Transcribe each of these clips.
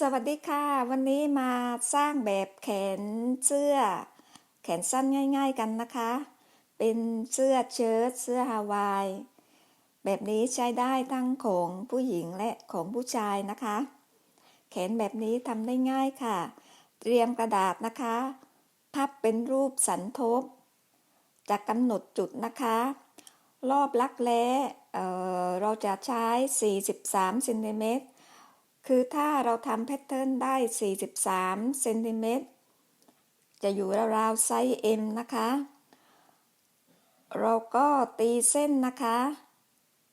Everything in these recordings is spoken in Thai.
สวัสดีค่ะ วันนี้มาสร้างแบบแขนเสื้อ แขนสั้นง่าย ๆกันนะคะ เป็นเสื้อเชิ้ตเสื้อฮาวาย แบบนี้ใช้ได้ทั้งของผู้หญิงและของผู้ชายนะคะ แขนแบบนี้ทำได้ง่ายค่ะ เตรียมกระดาษนะคะ พับเป็นรูปสันทบจะกำหนดจุดนะคะ รอบลักแร้เเราจะใช้ 43เซนติเมตร คือถ้าเราทำแพทเทิร์นได้ 43เซนติเมตรจะอยู่ราวๆไซส์ M นะคะ เราก็ตีเส้นนะคะ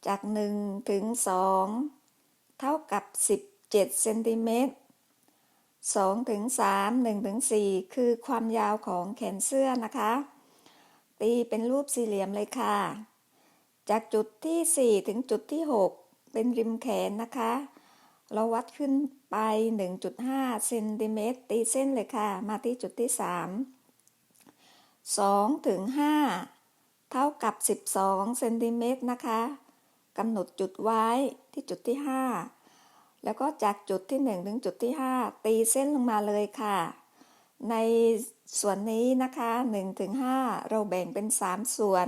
จาก 1 ถึง 2 เท่ากับ 17เซนติเมตร2ถึง3 1ถึง4คือความยาวของแขนเสื้อนะคะ ตีเป็นรูปสี่เหลี่ยมเลยค่ะ จากจุดที่ 4 ถึงจุดที่ 6 เป็นริมแขนนะคะ เราวัดขึ้นไป 1.5เซนติเมตรตีเส้นเลยค่ะ มาที่จุดที่ 3 2ถึง5เท่ากับ 12เซนติเมตรนะคะกำหนดจุดไว้ที่จุดที่ 5 แล้วก็จากจุดที่ 1 ถึงจุดที่ 5 ตีเส้นลงมาเลยค่ะ ในส่วนนี้นะคะ1ถึง5เราแบ่งเป็น 3 ส่วน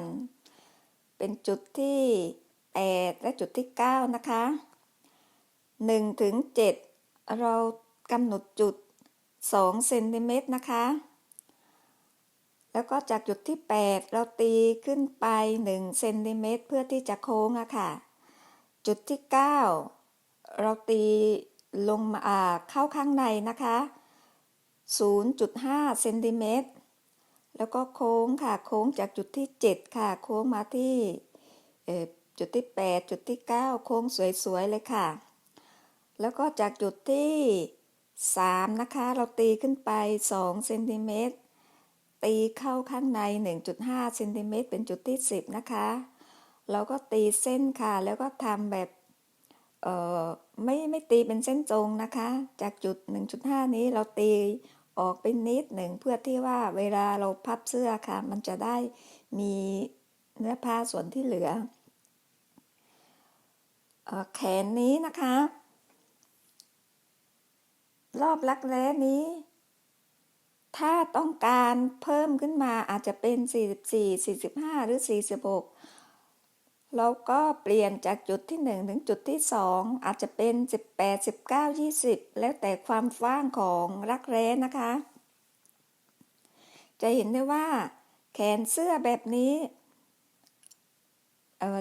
เป็นจุดที่ 8 และจุดที่ 9 นะคะ 1ถึง7เรากำหนดจุด2เซนติเมตรนะคะ แล้วก็จากจุดที่ 8 เราตีขึ้นไป1เซนติเมตรเพื่อที่จะโค้งอะค่ะ จุดที่ 9 เราตีลงมาเข้าข้างในนะคะ 0.5เซนติเมตรแล้วก็โค้งค่ะ โค้งจากจุดที่ 7 ค่ะ โค้งมาที่จุดที่ 8 จุดที่ 9 โค้งสวยๆเลยค่ะ แล้วก็จากจุดที่ 3 นะคะ เราตีขึ้นไป2เซนติเมตรตีเข้าข้างใน 1.5เซนติเมตรเป็นจุดที่ 10 นะคะ เราก็ตีเส้นค่ะ แล้วก็ทำแบบเอ่อไม่ไม่ตีเป็นเส้นตรงนะคะ จากจุด 1.5 นี้เราตีออกเป็นนิดหนึ่งเพื่อที่ว่าเวลาเราพับเสื้อค่ะ มันจะได้มีเนื้อผ้าส่วนที่เหลือแขนนี้นะคะ รอบลักแร้นี้ ถ้าต้องการเพิ่มขึ้นมาอาจจะเป็น 44 45 หรือ 46เราก็เปลี่ยนจากจุดที่ 1 ถึงจุดที่ 2 อาจจะเป็น 18 19 20 แล้วแต่ความฟ้างของรักแร้นะคะ จะเห็นได้ว่าแขนเสื้อแบบนี้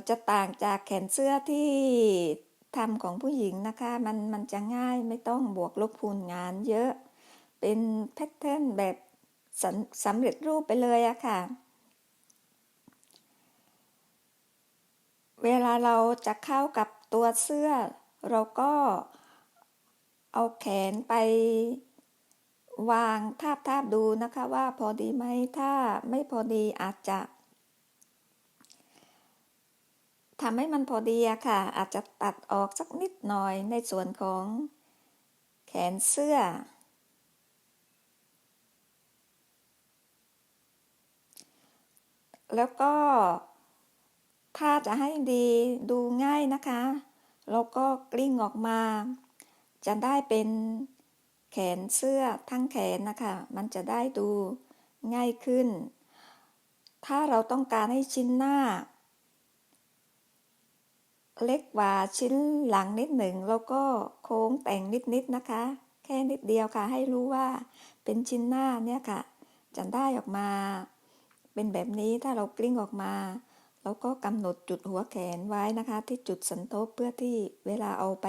จะต่างจากแขนเสื้อที่ ทำของผู้หญิงนะคะมันมันจะง่ายไม่ต้องบวกลบคูณงานเยอะ เป็นแพทเทิร์นแบบสำเร็จรูปไปเลยอะค่ะ เวลาเราจะเข้ากับตัวเสื้อ เราก็เอาแขนไปวางทาบทาบดูนะคะว่าพอดีไหมถ้าไม่พอดีอาจจะ ทำให้มันพอดีอะค่ะ อาจจะตัดออกสักนิดหน่อยในส่วนของแขนเสื้อ แล้วก็ถ้าจะให้ดีดูง่ายนะคะ แล้วก็กลิ้งออกมา จะได้เป็นแขนเสื้อทั้งแขนนะคะ มันจะได้ดูง่ายขึ้น ถ้าเราต้องการให้ชิ้นหน้า เล็กกว่าชิ้นหลังนิดหนึ่งแล้วก็โค้งแต่งนิดๆนะคะ แค่นิดเดียวค่ะ ให้รู้ว่าเป็นชิ้นหน้าเนี่ยค่ะจะได้ออกมา เป็นแบบนี้ถ้าเรากลิ้งออกมาเราก็กำหนดจุดหัวแขนไว้นะคะ ที่จุดสันทบเพื่อที่เวลาเอาไป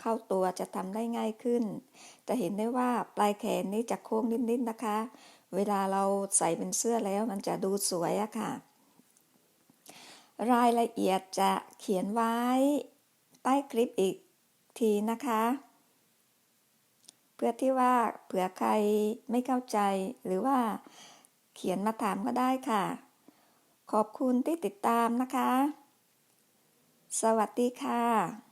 เข้าตัวจะทำได้ง่ายขึ้น จะเห็นได้ว่าปลายแขนนี้จะโค้งนิดๆนะคะ เวลาเราใส่เป็นเสื้อแล้วมันจะดูสวยอะค่ะ รายละเอียดจะเขียนไว้ใต้คลิปอีกทีนะคะ เพื่อที่ว่าเผื่อใครไม่เข้าใจหรือว่าเขียนมาถามก็ได้ค่ะ ขอบคุณที่ติดตามนะคะ สวัสดีค่ะ